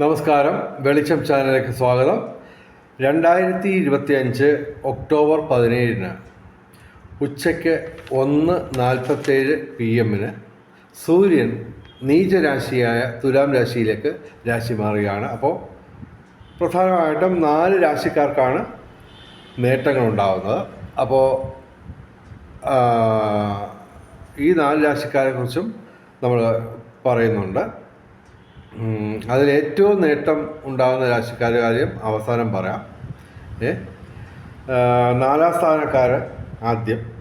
നമസ്കാരം. വെളിച്ചം ചാനലിലേക്ക് സ്വാഗതം. രണ്ടായിരത്തി ഇരുപത്തി അഞ്ച് ഒക്ടോബർ പതിനേഴിന് ഉച്ചയ്ക്ക് ഒന്ന് നാൽപ്പത്തേഴ് പി എമ്മിന് സൂര്യൻ നീചരാശിയായ തുലാം രാശിയിലേക്ക് രാശി മാറുകയാണ്. അപ്പോൾ പ്രധാനമായിട്ടും നാല് രാശിക്കാർക്കാണ് നേട്ടങ്ങൾ ഉണ്ടാകുന്നത് അപ്പോൾ ഈ നാല് രാശിക്കാരെക്കുറിച്ചും നമ്മൾ പറയുന്നുണ്ട്. ഏറ്റവും നേട്ടം ഉണ്ടാകുന്ന രാശിക്കാരുടെ കാര്യം അവസാനം പറയാം. ഏ നാലാം സ്ഥാനക്കാർ ആദ്യം.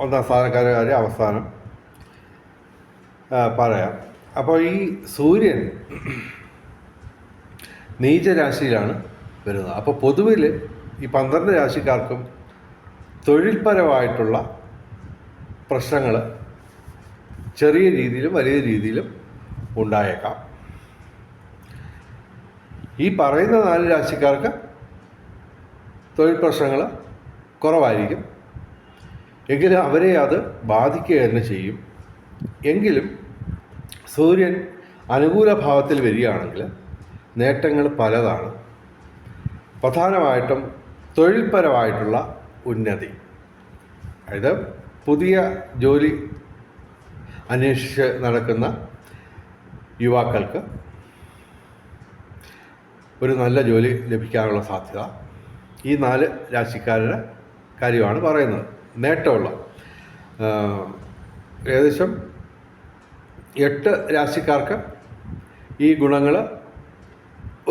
ഒന്നാം സ്ഥാനക്കാരുടെ കാര്യം അവസാനം പറയാം. അപ്പോൾ ഈ സൂര്യൻ നീചരാശിയിലാണ് വരുന്നത്. അപ്പോൾ പൊതുവിൽ ഈ പന്ത്രണ്ട് രാശിക്കാർക്കും തൊഴിൽപരമായിട്ടുള്ള പ്രശ്നങ്ങൾ ചെറിയ രീതിയിലും വലിയ രീതിയിലും ഉണ്ടായേക്കാം. ഈ പറയുന്ന നാല് രാശിക്കാർക്ക് തൊഴിൽ പ്രശ്നങ്ങൾ കുറവായിരിക്കും. എങ്കിലും അവരെ അത് ബാധിക്കുക തന്നെ ചെയ്യും. എങ്കിലും സൂര്യൻ അനുകൂല ഭാവത്തിൽ വരികയാണെങ്കിൽ നേട്ടങ്ങൾ പലതാണ്. പ്രധാനമായിട്ടും തൊഴിൽപരമായിട്ടുള്ള ഉന്നതി. അതായത് പുതിയ ജോലി അന്വേഷിച്ച് നടക്കുന്ന യുവാക്കൾക്ക് ഒരു നല്ല ജോലി ലഭിക്കാനുള്ള സാധ്യത. ഈ നാല് രാശിക്കാരുടെ കാര്യമാണ് പറയുന്നത്. നേട്ടമുള്ള ഏകദേശം എട്ട് രാശിക്കാർക്ക് ഈ ഗുണങ്ങൾ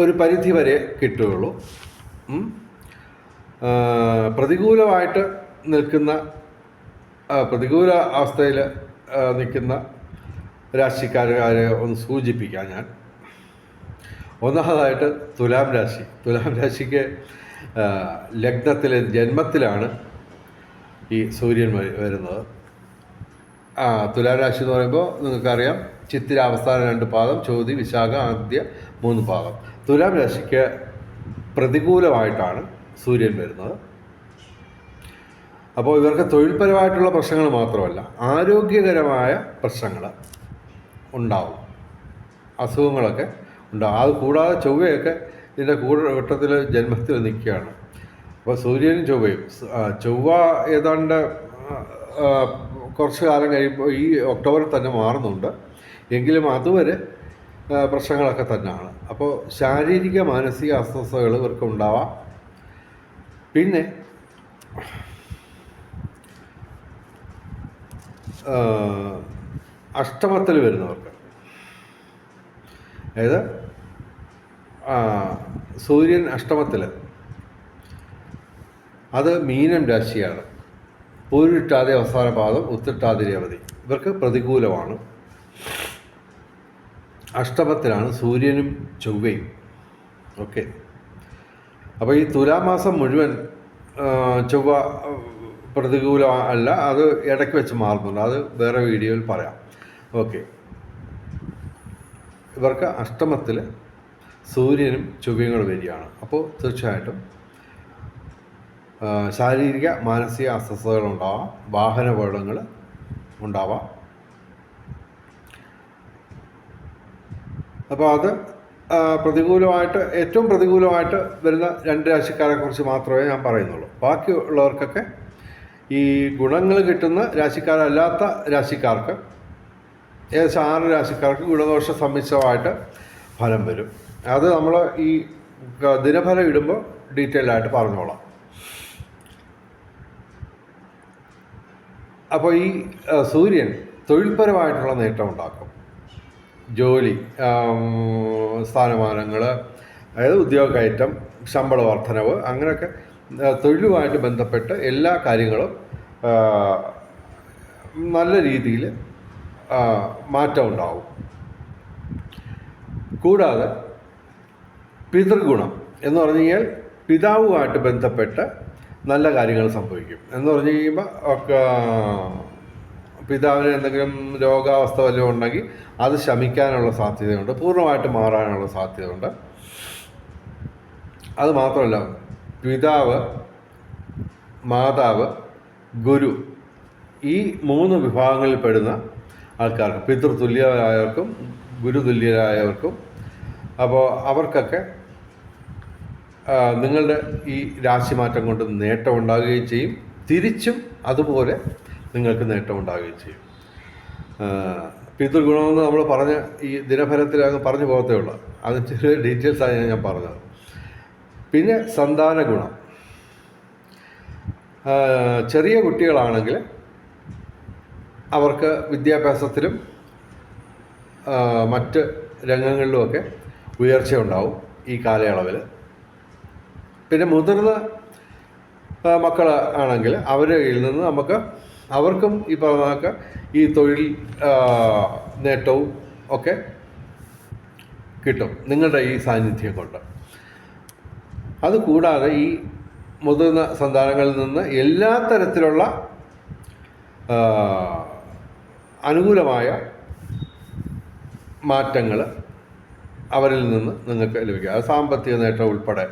ഒരു പരിധി വരെ കിട്ടുകയുള്ളൂ. പ്രതികൂലമായിട്ട് നിൽക്കുന്ന പ്രതികൂല അവസ്ഥയിൽ നിൽക്കുന്ന രാശിക്കാരെ ഒന്ന് സൂചിപ്പിക്കാം ഞാൻ. ഒന്നാമതായിട്ട് തുലാം രാശി. തുലാം രാശിക്ക് ലഗ്നത്തിലെ ജന്മത്തിലാണ് ഈ സൂര്യൻ വരുന്നത്. തുലാം രാശി എന്ന് പറയുമ്പോൾ നിങ്ങൾക്കറിയാം ചിത്തിര അവസാന രണ്ട് പാദം ചോതി വിശാഖ ആദ്യ മൂന്ന് പാദം. തുലാം രാശിക്ക് പ്രതികൂലമായിട്ടാണ് സൂര്യൻ വരുന്നത്. അപ്പോൾ ഇവർക്ക് തൊഴിൽപരമായിട്ടുള്ള പ്രശ്നങ്ങൾ മാത്രമല്ല ആരോഗ്യകരമായ പ്രശ്നങ്ങൾ ഉണ്ടാവും. അസുഖങ്ങളൊക്കെ ഉണ്ടാവും. അത് കൂടാതെ ചൊവ്വയൊക്കെ ഇതിന്റെ കൂടെ വട്ടത്തിൽ ജന്മത്തിൽ നിൽക്കുകയാണ്. അപ്പോൾ സൂര്യനും ചൊവ്വയും. ചൊവ്വ ഏതാണ്ട് കുറച്ച് കാലം കഴിയുമ്പോൾ ഈ ഒക്ടോബറിൽ തന്നെ മാറുന്നുണ്ട്. എങ്കിലും അതുവരെ പ്രശ്നങ്ങളൊക്കെ തന്നെയാണ്. അപ്പോൾ ശാരീരിക മാനസിക അസ്വസ്ഥതകൾ ഇവർക്ക് ഉണ്ടാവാം. പിന്നെ അഷ്ടമത്തിൽ വരുന്നവർക്ക്. അതായത് സൂര്യൻ അഷ്ടമത്തിൽ. അത് മീനം രാശിയാണ്. പൂരിട്ടാതെ അവസാന പാദം ഉത്തിട്ടാതി രേവതി. ഇവർക്ക് പ്രതികൂലമാണ്. അഷ്ടമത്തിലാണ് സൂര്യനും ചൊവ്വയും. ഓക്കെ. അപ്പോൾ ഈ തുലാമാസം മുഴുവൻ ചൊവ്വ പ്രതികൂല അല്ല. അത് ഇടയ്ക്ക് വെച്ച് മാറുന്നുണ്ട്. അത് വേറെ വീഡിയോയിൽ പറയാം. ഓക്കെ. ഇവർക്ക് അഷ്ടമത്തിൽ സൂര്യനും ചൊവ്വയും വരികയാണ് അപ്പോൾ തീർച്ചയായിട്ടും ശാരീരിക മാനസിക അസ്വസ്ഥതകൾ ഉണ്ടാവാം വാഹന അപകടങ്ങൾ ഉണ്ടാവാം. അപ്പോൾ അത് പ്രതികൂലമായിട്ട് ഏറ്റവും പ്രതികൂലമായിട്ട് വരുന്ന രണ്ട് രാശിക്കാരെ കുറിച്ച് മാത്രമേ ഞാൻ പറയുന്നുള്ളൂ. ബാക്കിയുള്ളവർക്കൊക്കെ ഈ ഗുണങ്ങൾ കിട്ടുന്ന രാശിക്കാരല്ലാത്ത രാശിക്കാർക്ക് ഏകദേശം ആറ് രാശിക്കാർക്ക് ഗുണദോഷ സമ്മിശ്രമായിട്ട് ഫലം വരും. അത് നമ്മൾ ഈ ദിനഫലം ഇടുമ്പോൾ ഡീറ്റെയിൽ ആയിട്ട് പറഞ്ഞോളാം. അപ്പോൾ ഈ സൂര്യൻ തൊഴിൽപരമായിട്ടുള്ള നേട്ടം ഉണ്ടാക്കും. ജോലി സ്ഥാനമാനങ്ങൾ അതായത് ഉദ്യോഗക്കയറ്റം ശമ്പള വർധനവ് അങ്ങനെയൊക്കെ തൊഴിലുമായിട്ട് ബന്ധപ്പെട്ട് എല്ലാ കാര്യങ്ങളും നല്ല രീതിയിൽ മാറ്റം ഉണ്ടാവും. കൂടാതെ പിതൃഗുണം എന്ന് പറഞ്ഞു കഴിഞ്ഞാൽ പിതാവുമായിട്ട് ബന്ധപ്പെട്ട് നല്ല കാര്യങ്ങൾ സംഭവിക്കും. എന്ന് പറഞ്ഞു കഴിയുമ്പോൾ പിതാവിന് എന്തെങ്കിലും രോഗാവസ്ഥ വല്ലതും ഉണ്ടെങ്കിൽ അത് ശമിക്കാനുള്ള സാധ്യതയുണ്ട്. പൂർണമായിട്ട് മാറാനുള്ള സാധ്യതയുണ്ട്. അത് മാത്രമല്ല പിതാവ് മാതാവ് ഗുരു ഈ മൂന്ന് വിഭാഗങ്ങളിൽ പെടുന്ന ആൾക്കാർക്ക് പിതൃതുല്യരായവർക്കും ഗുരുതുല്യരായവർക്കും. അപ്പോൾ അവർക്കൊക്കെ നിങ്ങളുടെ ഈ രാശിമാറ്റം കൊണ്ട് നേട്ടം ഉണ്ടാകുകയും ചെയ്യും. തിരിച്ചും അതുപോലെ നിങ്ങൾക്ക് നേട്ടം ഉണ്ടാകുകയും ചെയ്യും. പിതൃഗുണമെന്ന് നമ്മൾ പറഞ്ഞ ഈ ദിനഫലത്തിൽ അങ്ങ് പറഞ്ഞു പോകത്തേ ഉള്ളൂ. അത് ചെറിയ ഡീറ്റെയിൽസാണ് ഞാൻ പറഞ്ഞത്. പിന്നെ സന്താന ഗുണം ചെറിയ കുട്ടികളാണെങ്കിൽ അവർക്ക് വിദ്യാഭ്യാസത്തിലും മറ്റ് രംഗങ്ങളിലുമൊക്കെ ഉയർച്ച ഉണ്ടാവും ഈ കാലയളവിൽ പിന്നെ മുതിർന്ന മക്കൾ ആണെങ്കിൽ അവരുടെ കയ്യിൽ നിന്ന് നമുക്ക് അവർക്കും ഈ പറഞ്ഞ ഈ തൊഴിൽ നേട്ടവും ഒക്കെ കിട്ടും. നിങ്ങളുടെ ഈ സാന്നിധ്യം കൊണ്ട് അതുകൂടാതെ ഈ മുതിർന്ന സന്താനങ്ങളിൽ നിന്ന് എല്ലാ തരത്തിലുള്ള അനുകൂലമായ മാറ്റങ്ങൾ അവരിൽ നിന്ന് നിങ്ങൾക്ക് ലഭിക്കുക അത് സാമ്പത്തിക നേട്ടം ഉൾപ്പെടെ.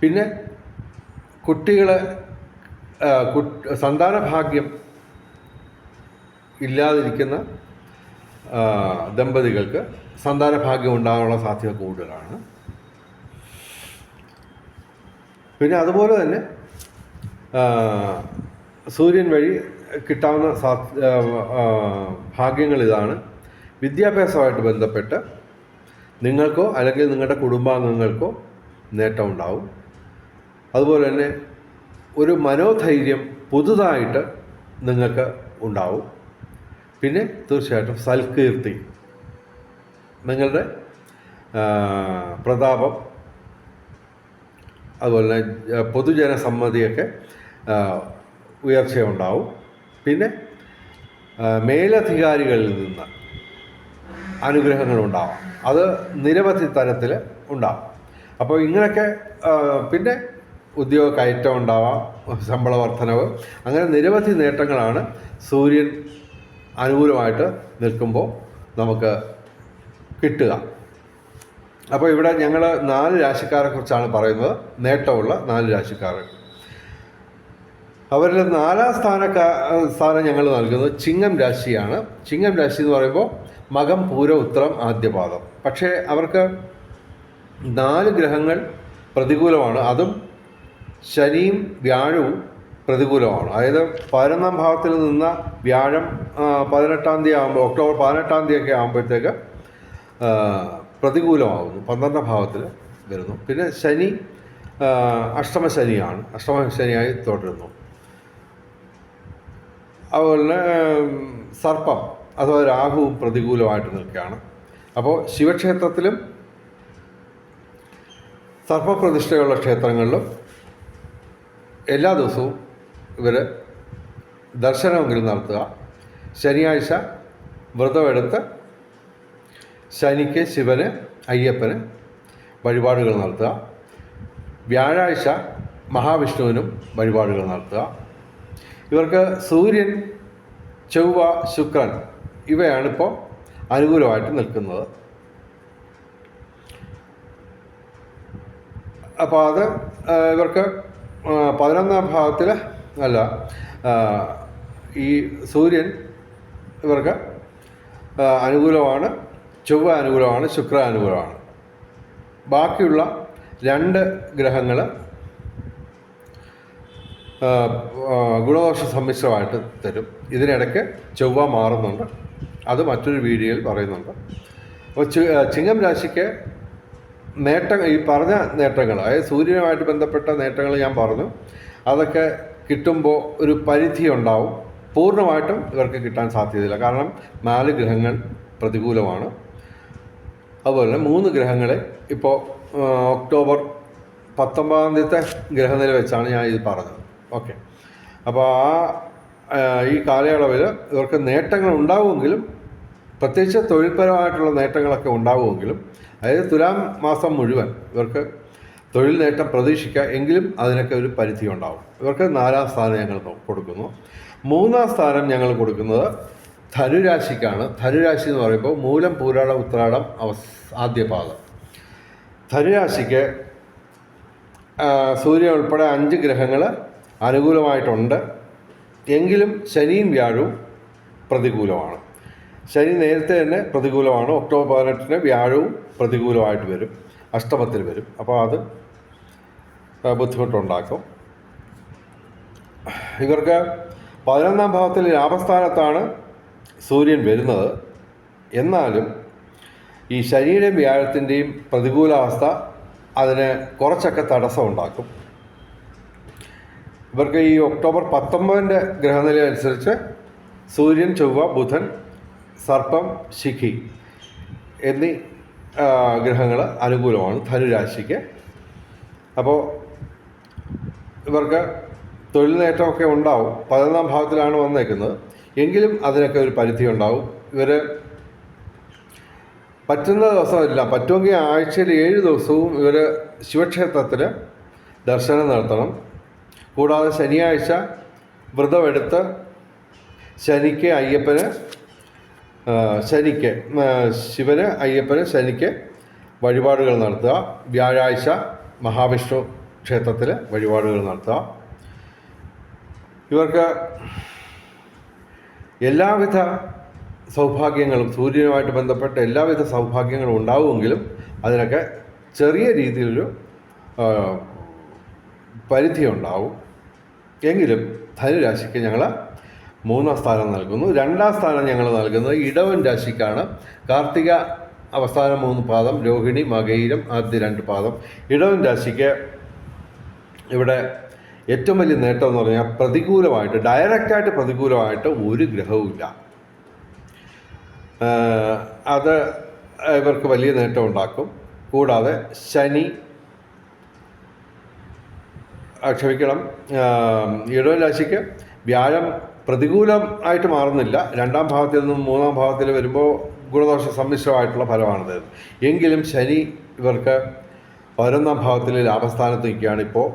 പിന്നെ കുട്ടികളെ സന്താന ഭാഗ്യം ഇല്ലാതിരിക്കുന്ന ദമ്പതികൾക്ക് സന്താന ഭാഗ്യം ഉണ്ടാകാനുള്ള സാധ്യത കൂടുതലാണ്. പിന്നെ അതുപോലെ തന്നെ സൂര്യൻ വഴി കിട്ടാവുന്ന സാ ഭാഗ്യങ്ങൾ ഇതാണ്. വിദ്യാഭ്യാസമായിട്ട് ബന്ധപ്പെട്ട് നിങ്ങൾക്കോ അല്ലെങ്കിൽ നിങ്ങളുടെ കുടുംബാംഗങ്ങൾക്കോ നേട്ടം ഉണ്ടാവും. അതുപോലെ തന്നെ ഒരു മനോധൈര്യം പുതുതായിട്ട് നിങ്ങൾക്ക് ഉണ്ടാവും. പിന്നെ തീർച്ചയായിട്ടും സൽകീർത്തി. നിങ്ങളുടെ പ്രതാപം അതുപോലെ തന്നെ പൊതുജനസമ്മതിയൊക്കെ ഉയർച്ചയുണ്ടാവും. പിന്നെ മേലധികാരികളിൽ നിന്ന് അനുഗ്രഹങ്ങളുണ്ടാവാം അത് നിരവധി തരത്തിൽ ഉണ്ടാവും. അപ്പോൾ ഇങ്ങനെയൊക്കെ പിന്നെ ഉദ്യോഗ കയറ്റം ഉണ്ടാവാം ശമ്പള വർധനവ് അങ്ങനെ നിരവധി നേട്ടങ്ങളാണ് സൂര്യൻ അനുകൂലമായിട്ട് നിൽക്കുമ്പോൾ നമുക്ക് കിട്ടുക. അപ്പോൾ ഇവിടെ ഞങ്ങൾ നാല് രാശിക്കാരെ കുറിച്ചാണ് പറയുന്നത്. നേട്ടമുള്ള നാല് രാശിക്കാർ അവരിൽ നാലാം സ്ഥാനക്കാ സ്ഥാനം ഞങ്ങൾ നൽകുന്നത് ചിങ്ങം രാശിയാണ്. ചിങ്ങം രാശി എന്ന് പറയുമ്പോൾ മകം പൂര ഉത്തരം ആദ്യപാദം. പക്ഷേ അവർക്ക് നാല് ഗ്രഹങ്ങൾ പ്രതികൂലമാണ്. അതും ശനിയും വ്യാഴവും പ്രതികൂലമാണ്. അതായത് പതിനൊന്നാം ഭാവത്തിൽ നിന്ന വ്യാഴം പതിനെട്ടാം തീയതി ആകുമ്പോൾ ഒക്ടോബർ പതിനെട്ടാം തീയതി ഒക്കെ ആകുമ്പോഴത്തേക്ക് പ്രതികൂലമാകുന്നു. പന്ത്രണ്ടാം ഭാവത്തിൽ വരുന്നു. പിന്നെ ശനി അഷ്ടമശനിയാണ്. അഷ്ടമശനിയായി അഷ്ടമ ശനിയായി തുടരുന്നു. അതുപോലെ സർപ്പം അഥവാ രാഹുവും പ്രതികൂലമായിട്ട് നിൽക്കുകയാണ്. അപ്പോൾ ശിവക്ഷേത്രത്തിലും സർപ്പപ്രതിഷ്ഠയുള്ള ക്ഷേത്രങ്ങളിലും എല്ലാ ദിവസവും ഇവർ ദർശനമെങ്കിലും നടത്തുക. ശനിയാഴ്ച വ്രതമെടുത്ത് ശനിക്ക് ശിവന് അയ്യപ്പന് വഴിപാടുകൾ നടത്തുക. വ്യാഴാഴ്ച മഹാവിഷ്ണുവിനും വഴിപാടുകൾ നടത്തുക. ഇവർക്ക് സൂര്യൻ ചൊവ്വ ശുക്രൻ ഇവയാണിപ്പോൾ അനുകൂലമായിട്ട് നിൽക്കുന്നത്. അപ്പോൾ അത് ഇവർക്ക് പതിനൊന്നാം ഭാവത്തിൽ അല്ല ഈ സൂര്യൻ ഇവർക്ക് അനുകൂലമാണ് ചൊവ്വ അനുകൂലമാണ് ശുക്ര അനുകൂലമാണ്. ബാക്കിയുള്ള രണ്ട് ഗ്രഹങ്ങൾ ഗുണദോഷ സമ്മിശ്രമായിട്ട് തരും. ഇതിനിടയ്ക്ക് ചൊവ്വ മാറുന്നുണ്ട്. അത് മറ്റൊരു വീഡിയോയിൽ പറയുന്നുണ്ട്. അപ്പോൾ ചിങ്ങം രാശിക്ക് നേട്ടം ഈ പറഞ്ഞ നേട്ടങ്ങൾ അതായത് സൂര്യനുമായിട്ട് ബന്ധപ്പെട്ട നേട്ടങ്ങൾ ഞാൻ പറഞ്ഞു. അതൊക്കെ കിട്ടുമ്പോൾ ഒരു പരിധി ഉണ്ടാവും. പൂർണമായിട്ടും ഇവർക്ക് കിട്ടാൻ സാധ്യതയില്ല. കാരണം നാല് ഗ്രഹങ്ങൾ പ്രതികൂലമാണ്. അതുപോലെ തന്നെ മൂന്ന് ഗ്രഹങ്ങളെ ഇപ്പോൾ ഒക്ടോബർ പത്തൊമ്പതാം തീയതി ഗ്രഹനില വെച്ചാണ് ഞാൻ ഇത് പറഞ്ഞത്. ഓക്കെ. അപ്പോൾ ആ ഈ കാലയളവിൽ ഇവർക്ക് നേട്ടങ്ങൾ ഉണ്ടാവുമെങ്കിലും പ്രത്യേകിച്ച് തൊഴിൽപരമായിട്ടുള്ള നേട്ടങ്ങളൊക്കെ ഉണ്ടാവുമെങ്കിലും അതായത് തുലാം മാസം മുഴുവൻ ഇവർക്ക് തൊഴിൽ നേട്ടം പ്രതീക്ഷിക്കുക എങ്കിലും അതിനൊക്കെ ഒരു പരിധി ഉണ്ടാവും. ഇവർക്ക് നാലാം സ്ഥാനം ഞങ്ങൾ കൊടുക്കുന്നു. മൂന്നാം സ്ഥാനം ഞങ്ങൾ കൊടുക്കുന്നത് ധനുരാശിക്കാണ്. ധനുരാശി എന്ന് പറയുമ്പോൾ മൂലം പൂരാടം ഉത്രാടം അവസ് ആദ്യ പാദം ധനുരാശിക്ക് സൂര്യൻ ഉൾപ്പെടെ അഞ്ച് ഗ്രഹങ്ങൾ അനുകൂലമായിട്ടുണ്ട്. എങ്കിലും ശനിയും വ്യാഴവും പ്രതികൂലമാണ്. ശനി നേരത്തെ തന്നെ പ്രതികൂലമാണ്. ഒക്ടോബർ പതിനെട്ടിന് വ്യാഴവും പ്രതികൂലമായിട്ട് വരും. അഷ്ടമത്തിൽ വരും. അപ്പോൾ അത് ബുദ്ധിമുട്ടുണ്ടാക്കും. ഇവർക്ക് പതിനൊന്നാം ഭാവത്തിൽ ലാഭസ്ഥാനത്താണ് സൂര്യൻ വരുന്നത്. എന്നാലും ഈ ശനിയുടെയും വ്യാഴത്തിന്റെയും പ്രതികൂലാവസ്ഥ അതിന് കുറച്ചൊക്കെ തടസ്സം ഉണ്ടാക്കും ഇവർക്ക് ഈ ഒക്ടോബർ പത്തൊമ്പതിന്റെ ഗ്രഹനില അനുസരിച്ച് സൂര്യൻ ചൊവ്വ ബുധൻ സർപ്പം ശിഖി എന്നീ ഗ്രഹങ്ങൾ അനുകൂലമാണ് ധനുരാശിക്ക്. അപ്പോൾ ഇവർക്ക് തൊഴിൽ നേട്ടമൊക്കെ ഉണ്ടാവും. പതിനൊന്നാം ഭാവത്തിലാണ് വന്നേക്കുന്നത്. എങ്കിലും അതിനൊക്കെ ഒരു പരിധി ഉണ്ടാവും. ഇവർ പറ്റുന്ന ദിവസമില്ല പറ്റുമെങ്കിൽ ആഴ്ചയിൽ ഏഴ് ദിവസവും ഇവർ ശിവക്ഷേത്രത്തിൽ ദർശനം നടത്തണം. കൂടാതെ ശനിയാഴ്ച വ്രതമെടുത്ത് ശനിക്ക് അയ്യപ്പന് ശനിക്ക് ശിവന് അയ്യപ്പന് ശനിക്ക് വഴിപാടുകൾ നടത്തുക. വ്യാഴാഴ്ച മഹാവിഷ്ണു ക്ഷേത്രത്തിൽ വഴിപാടുകൾ നടത്തുക. ഇവർക്ക് എല്ലാവിധ സൗഭാഗ്യങ്ങളും സൂര്യനുമായിട്ട് ബന്ധപ്പെട്ട എല്ലാവിധ സൗഭാഗ്യങ്ങളും ഉണ്ടാവുമെങ്കിലും അതിനൊക്കെ ചെറിയ രീതിയിലൊരു ആ, പരിധി ഉണ്ടാവും എങ്കിലും ധനുരാശിക്ക് ഞങ്ങൾ മൂന്നാം സ്ഥാനം നൽകുന്നു. രണ്ടാം സ്ഥാനം ഞങ്ങൾ നൽകുന്നത് ഇടവൻ രാശിക്കാണ്. കാർത്തിക അവസാന മൂന്ന് പാദം രോഹിണി മകയിരം ആദ്യ രണ്ട് പാദം. ഇടവൻ രാശിക്ക് ഇവിടെ ഏറ്റവും വലിയ നേട്ടം എന്ന് പറഞ്ഞാൽ പ്രതികൂലമായിട്ട് ഡയറക്റ്റായിട്ട് പ്രതികൂലമായിട്ട് ഒരു ഗ്രഹവുമില്ല അത് ഇവർക്ക് വലിയ നേട്ടം ഉണ്ടാക്കും. കൂടാതെ ശനി ക്ഷമിക്കണം. ഇടവൻ രാശിക്ക് വ്യാഴം പ്രതികൂലം ആയിട്ട് മാറുന്നില്ല. രണ്ടാം ഭാഗത്തിൽ നിന്നും മൂന്നാം ഭാവത്തിൽ വരുമ്പോൾ ഗുണദോഷ സമ്മിശ്രമായിട്ടുള്ള ഫലമാണ് തരുന്നത് എങ്കിലും ശനി ഇവർക്ക് പതിനൊന്നാം ഭാഗത്തിൽ ലാഭസ്ഥാനത്ത് നിൽക്കുകയാണ് ഇപ്പോൾ.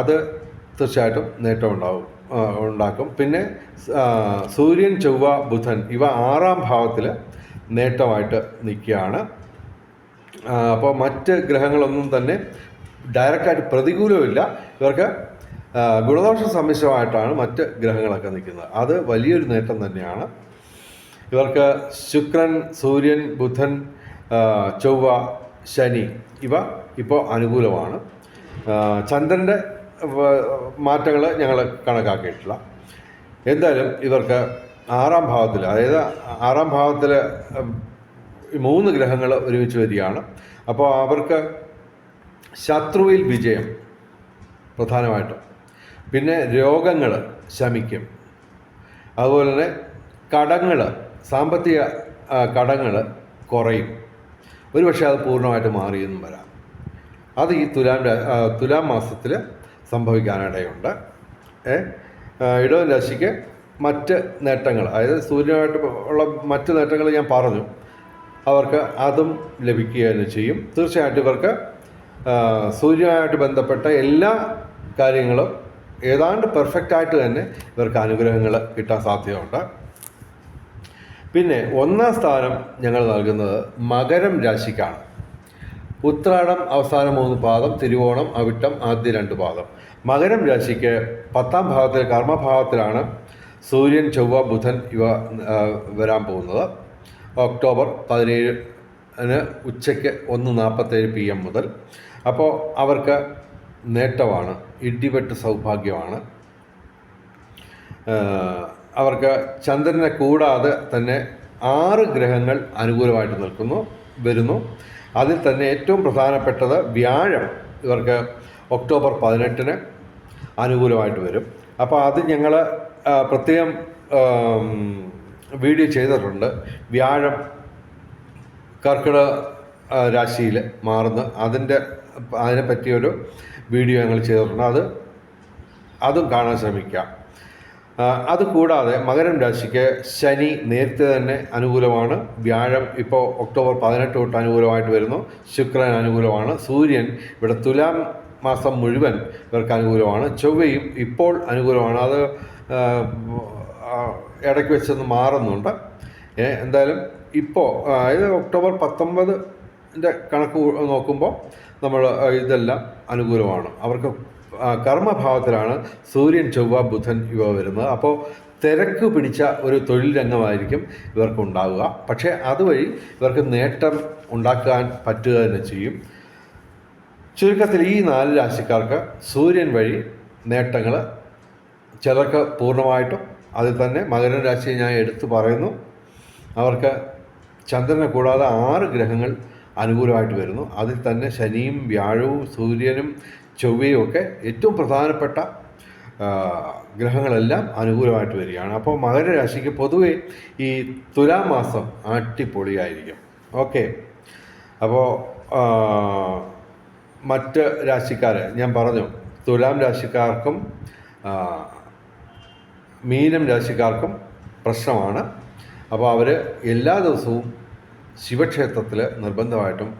അത് തീർച്ചയായിട്ടും നേട്ടം ഉണ്ടാവും ഉണ്ടാക്കും. പിന്നെ സൂര്യൻ ചൊവ്വ ബുധൻ ഇവ ആറാം ഭാവത്തിൽ നേട്ടമായിട്ട് നിൽക്കുകയാണ്. അപ്പോൾ മറ്റ് ഗ്രഹങ്ങളൊന്നും തന്നെ ഡയറക്റ്റായിട്ട് പ്രതികൂലമില്ല ഇവർക്ക് ഗുണദോഷ സമ്മിശ്രമായിട്ടാണ് മറ്റ് ഗ്രഹങ്ങളൊക്കെ നിൽക്കുന്നത്. അത് വലിയൊരു നേട്ടം തന്നെയാണ്. ഇവർക്ക് ശുക്രൻ സൂര്യൻ ബുധൻ ചൊവ്വ ശനി ഇവ ഇപ്പോൾ അനുകൂലമാണ്. ചന്ദ്രന്റെ മാറ്റങ്ങൾ ഞങ്ങൾ കണക്കാക്കിയിട്ടില്ല. എന്തായാലും ഇവർക്ക് ആറാം ഭാവത്തിൽ അതായത് ആറാം ഭാവത്തിൽ മൂന്ന് ഗ്രഹങ്ങൾ ഒരുമിച്ച് വരികയാണ്. അപ്പോൾ അവർക്ക് ശത്രുവിൽ വിജയം. പ്രധാനമായിട്ടും. പിന്നെ രോഗങ്ങൾ ശമിക്കും. അതുപോലെ തന്നെ കടങ്ങൾ സാമ്പത്തിക കടങ്ങൾ കുറയും. ഒരുപക്ഷെ അത് പൂർണമായിട്ട് മാറിയെന്നും വരാം. അത് ഈ തുലാം തുലാം മാസത്തിൽ സംഭവിക്കാനിടയുണ്ട്. ഏ ഇടവൻ രാശിക്ക് മറ്റ് നേട്ടങ്ങൾ അതായത് സൂര്യനുമായിട്ട് ഉള്ള മറ്റ് നേട്ടങ്ങൾ ഞാൻ പറഞ്ഞു. അവർക്ക് അതും ലഭിക്കുക തന്നെ ചെയ്യും. തീർച്ചയായിട്ടും ഇവർക്ക് സൂര്യനുമായിട്ട് ബന്ധപ്പെട്ട എല്ലാ കാര്യങ്ങളും ഏതാണ്ട് പെർഫെക്റ്റ് ആയിട്ട് തന്നെ ഇവർക്ക് അനുഗ്രഹങ്ങൾ കിട്ടാൻ സാധ്യതയുണ്ട്. പിന്നെ ഒന്നാം സ്ഥാനം ഞങ്ങൾ നൽകുന്നത് മകരം രാശിക്കാണ്. ഉത്രാടം അവസാന മൂന്ന് പാദം തിരുവോണം അവിട്ടം ആദ്യ രണ്ട് പാദം. മകരം രാശിക്ക് പത്താം ഭാഗത്തിൽ കർമ്മഭാവത്തിലാണ് സൂര്യൻ ചൊവ്വ ബുധൻ ഇവ വരാൻ പോകുന്നത്. ഒക്ടോബർ പതിനേഴിന് ഉച്ചയ്ക്ക് ഒന്ന് നാൽപ്പത്തേഴ് പി എം മുതൽ അപ്പോൾ അവർക്ക് നേട്ടമാണ് ഇടിവെട്ട് സൗഭാഗ്യമാണ്. അവർക്ക് ചന്ദ്രനെ കൂടാതെ തന്നെ ആറ് ഗ്രഹങ്ങൾ അനുകൂലമായിട്ട് നിൽക്കുന്നു വരുന്നു. അതിൽ തന്നെ ഏറ്റവും പ്രധാനപ്പെട്ടത് വ്യാഴം ഇവർക്ക് ഒക്ടോബർ പതിനെട്ടിന് അനുകൂലമായിട്ട് വരും. അപ്പോൾ അത് ഞങ്ങൾ പ്രത്യേകം വീഡിയോ ചെയ്തിട്ടുണ്ട്. വ്യാഴം കർക്കിടക രാശിയിൽ മാറുന്ന. അതിന്റെ അതിനെ പറ്റിയൊരു വീഡിയോ ഞങ്ങൾ ചെയ്തിട്ടുണ്ട്. അത് അതും കാണാൻ ശ്രമിക്കാം. അതുകൂടാതെ മകരം രാശിക്ക് ശനി നേരത്തെ തന്നെ അനുകൂലമാണ്. വ്യാഴം ഇപ്പോൾ ഒക്ടോബർ പതിനെട്ട് തൊട്ട് അനുകൂലമായിട്ട് വരുന്നു. ശുക്രൻ അനുകൂലമാണ്. സൂര്യൻ ഇവിടെ തുലാം മാസം മുഴുവൻ ഇവർക്ക് അനുകൂലമാണ്. ചൊവ്വയും ഇപ്പോൾ അനുകൂലമാണ്. അത് ഇടയ്ക്ക് വെച്ചൊന്ന് മാറുന്നുണ്ട്. എന്തായാലും ഇപ്പോൾ അതായത് ഒക്ടോബർ പത്തൊമ്പതിന്റെ കണക്ക് നോക്കുമ്പോൾ നമ്മൾ ഇതെല്ലാം അനുകൂലമാണ്. അവർക്ക് കർമ്മഭാവത്തിലാണ് സൂര്യൻ ചൊവ്വ ബുധൻ ഇവ വരുന്നത്. അപ്പോൾ തിരക്ക് പിടിച്ച ഒരു തൊഴിൽ രംഗമായിരിക്കും ഇവർക്ക് ഉണ്ടാവുക. പക്ഷേ അതുവഴി ഇവർക്ക് നേട്ടം ഉണ്ടാക്കാൻ പറ്റുക തന്നെ ചെയ്യും. ചുരുക്കത്തിൽ ഈ നാല് രാശിക്കാർക്ക് സൂര്യൻ വഴി നേട്ടങ്ങൾ ചിലർക്ക് പൂർണമായിട്ടും അതിൽ തന്നെ മകരൻ രാശിയെ ഞാൻ എടുത്തു പറയുന്നു. അവർക്ക് ചന്ദ്രനെ കൂടാതെ ആറ് ഗ്രഹങ്ങൾ അനുകൂലമായിട്ട് വരുന്നു. അതിൽ തന്നെ ശനിയും വ്യാഴവും സൂര്യനും ചൊവ്വയും ഒക്കെ ഏറ്റവും പ്രധാനപ്പെട്ട ഗ്രഹങ്ങളെല്ലാം അനുകൂലമായിട്ട് വരികയാണ്. അപ്പോൾ മകരരാശിക്ക് പൊതുവേ ഈ തുലാമാസം മാസം അടിപൊളിയായിരിക്കും. ഓക്കെ. അപ്പോൾ മറ്റ് രാശിക്കാരെ ഞാൻ പറഞ്ഞു തുലാം രാശിക്കാർക്കും മീനം രാശിക്കാർക്കും പ്രശ്നമാണ്. അപ്പോൾ അവർ എല്ലാ ദിവസവും ശിവക്ഷേത്രത്തിൽ നിർബന്ധമായിട്ടും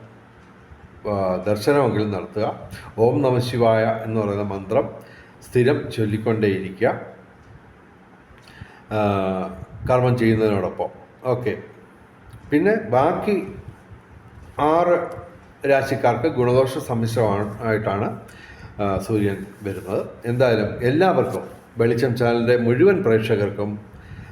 ദർശനമെങ്കിലും നടത്തുക. ഓം നമ ശിവായ എന്ന് പറയുന്ന മന്ത്രം സ്ഥിരം ചൊല്ലിക്കൊണ്ടേയിരിക്കുക. കർമ്മം ചെയ്യുന്നതിനോടൊപ്പം. ഓക്കെ. പിന്നെ ബാക്കി ആറ് രാശിക്കാർക്ക് ഗുണദോഷ സമ്മിശ്രമാണ് ആയിട്ടാണ് സൂര്യൻ വരുന്നത്. എന്തായാലും എല്ലാവർക്കും വെളിച്ചം ചാനലിന്റെ മുഴുവൻ പ്രേക്ഷകർക്കും